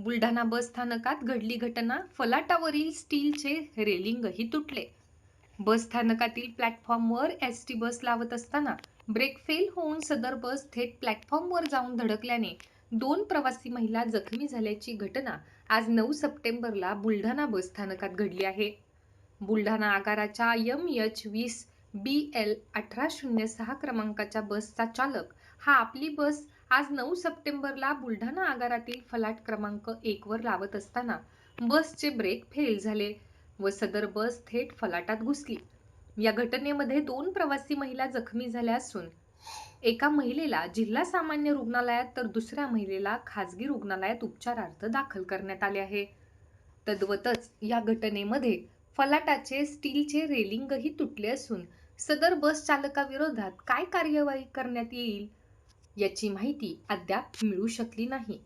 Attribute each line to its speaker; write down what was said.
Speaker 1: बुलढाणा बस स्थानकात घडली घटना. फलाटावरील स्टीलचे रेलिंगही तुटले. बस स्थानकातील प्लॅटफॉर्मवर एस टी बस लावत असताना ब्रेक फेल होऊन सदर बस थेट प्लॅटफॉर्मवर जाऊन धडकल्याने दोन प्रवासी महिला जखमी झाल्याची घटना आज नऊ सप्टेंबरला बुलढाणा बस स्थानकात घडली आहे. बुलढाणा आगाराच्या यम एच वीस बी एल अठरा शून्य सहा क्रमांकाच्या बसचा चालक हा आपली बस आज नऊ सप्टेंबरला बुलढाणा आगारातील फलाट क्रमांक एकवर लावत असताना बसचे ब्रेक फेल झाले व सदर बस थेट फलाटात घुसली. या घटनेमध्ये दोन प्रवासी महिला जखमी झाल्या असून एका महिलेला जिल्हा सामान्य रुग्णालयात तर दुसऱ्या महिलेला खाजगी रुग्णालयात उपचारार्थ दाखल करण्यात आले आहे. तद्वतच या घटनेमध्ये फलाटाचे स्टीलचे रेलिंगही तुटले असून सदर बस चालकाविरोधात काय कार्यवाही करण्यात येईल? याची माहिती अद्याप मिळू शकली नाही.